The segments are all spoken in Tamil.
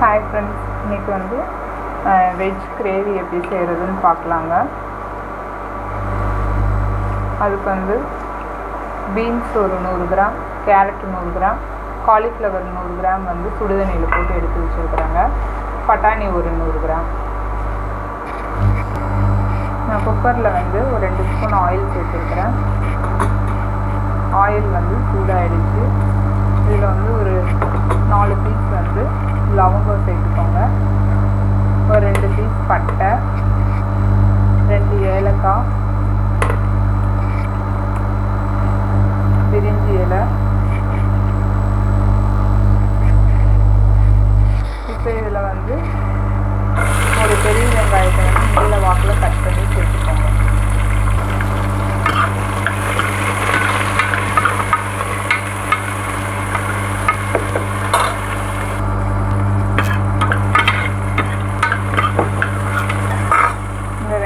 ஹாய் ஃப்ரெண்ட்ஸ் இன்னைக்கு வந்து வெஜ் கிரேவி எப்படி செய்கிறதுன்னு பார்க்கலாங்க. அதுக்கு வந்து பீன்ஸ் ஒரு நூறு கிராம் கேரட் நூறு கிராம் காலிஃப்ளவர் நூறு கிராம் வந்து சுடுதண்ணியில் போட்டு எடுத்து வச்சுருக்குறாங்க. பட்டாணி ஒரு நூறு கிராம். நான் குக்கரில் வந்து ஒரு ரெண்டு ஸ்பூன் ஆயில் சேர்த்துருக்குறேன். ஆயில் வந்து சூடாகிடுச்சு இதில் வந்து ஒரு நாலு பீஸ் வந்து சேர்த்துக்கோங்க ஒரு ரெண்டு பீஸ் பட்டை ரெண்டு ஏலக்காய் பிரிஞ்சி இலை இப்போ இதில் வந்து ஒரு பெரிய வெங்காயத்தை வந்து நீல வாக்கில் கட் பண்ணி சேர்த்துக்கோங்க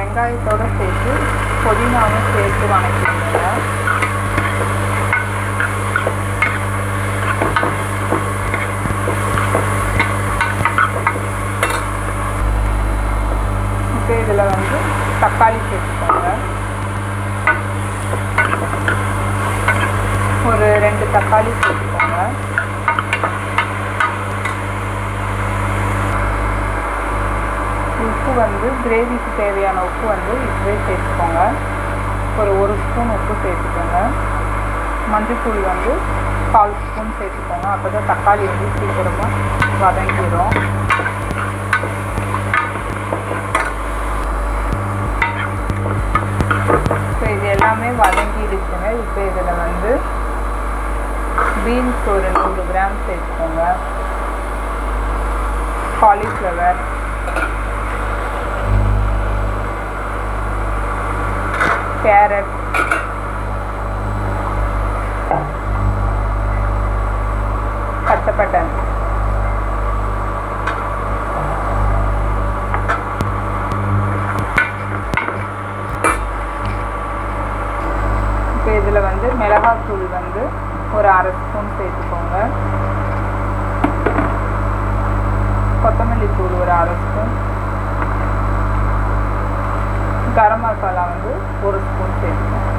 இந்த வெங்காயத்தோடு சேர்த்து புதினாவும் சேர்த்து வணக்கிடுங்க. இப்போ இதில் வந்து தக்காளி சேர்த்துக்கோங்க. ஒரு ரெண்டு தக்காளி சேர்த்து உப்பு வந்து கிரேவிக்கு தேவையான உப்பு வந்து இதுவே சேர்த்துக்கோங்க. ஒரு ஒரு ஸ்பூன் உப்பு சேர்த்துக்கோங்க. மஞ்சள்தூள் வந்து கால் ஸ்பூன் சேர்த்துக்கோங்க. அப்போ தான் தக்காளி வந்து சீக்கிரமாக வதங்கிடும் இப்போ இது எல்லாமே வதங்கிடுச்சுங்க. இப்போ இதில் வந்து பீன்ஸ் ஒரு நூறு கிராம் சேர்த்துக்கோங்க. காலிஃப்ளவர் கேரட் பச்சைப்பட்டாணி இப்போ இதில் வந்து மிளகாத்தூள் வந்து ஒரு அரை ஸ்பூன் சேர்த்துக்கோங்க. கொத்தமல்லி தூள் ஒரு அரை ஸ்பூன். கரம் மசாலா வந்து ஒரு ஸ்பூன் சேர்த்துக்கோங்க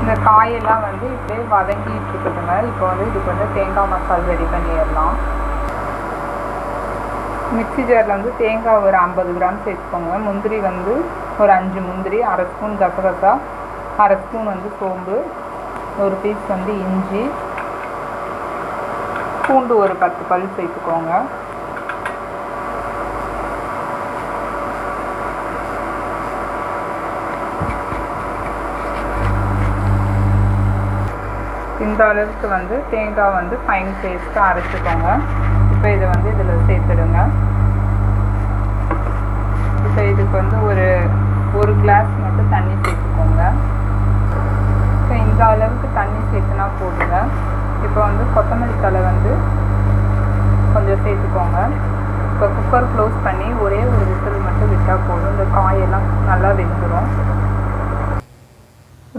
இந்த காயெல்லாம் வந்து இப்படியே வதங்கிட்டு இருக்குதுங்க இப்போ வந்து இதுக்கு வந்து தேங்காய் மசால் ரெடி பண்ணிடலாம். மிக்ஸி ஜாரில் வந்து தேங்காய் ஒரு ஐம்பது கிராம் சேர்த்துக்கோங்க. முந்திரி வந்து ஒரு அஞ்சு முந்திரி அரை ஸ்பூன் கசகசா அரை ஸ்பூன் வந்து சோம்பு ஒரு பீஸ் வந்து இஞ்சி. பூண்டு ஒரு பத்து பல் சேர்த்துக்கோங்க. இந்த அளவுக்கு வந்து தேங்காய் வந்து ஃபைன் பேஸ்ட்டாக அரைச்சிக்கோங்க. இப்போ இதை வந்து இதில் சேர்த்து இப்போ இதுக்கு வந்து ஒரு ஒரு கிளாஸ் மட்டும் தண்ணி சேர்த்துக்கோங்க இப்போ இந்த அளவுக்கு தண்ணி சேர்த்துனா போடுங்க இப்போ வந்து கொத்தமல்லி தலை வந்து கொஞ்சம் சேர்த்துக்கோங்க. இப்போ குக்கர் க்ளோஸ் பண்ணி ஒரே ஒரு விசில் மட்டும் விட்டால் போதும். இந்த காயெல்லாம் நல்லா வெந்துடும்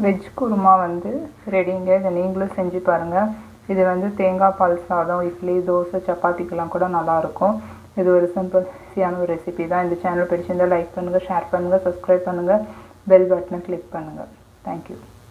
வெஜ் குருமா வந்து ரெடிங்க இதை நீங்களும் செஞ்சு பாருங்கள் இது வந்து தேங்காய் பால் சாதம் இட்லி தோசை சப்பாத்திக்கெல்லாம் கூட நல்லாயிருக்கும். இது ஒரு சிம்பிள் ஈஸியான ஒரு ரெசிபி தான். இந்த சேனல் பிடிச்சிருந்தால் லைக் பண்ணுங்கள் ஷேர் பண்ணுங்கள் சப்ஸ்கிரைப் பண்ணுங்கள் பெல் பட்டனை கிளிக் பண்ணுங்கள் தேங்க்யூ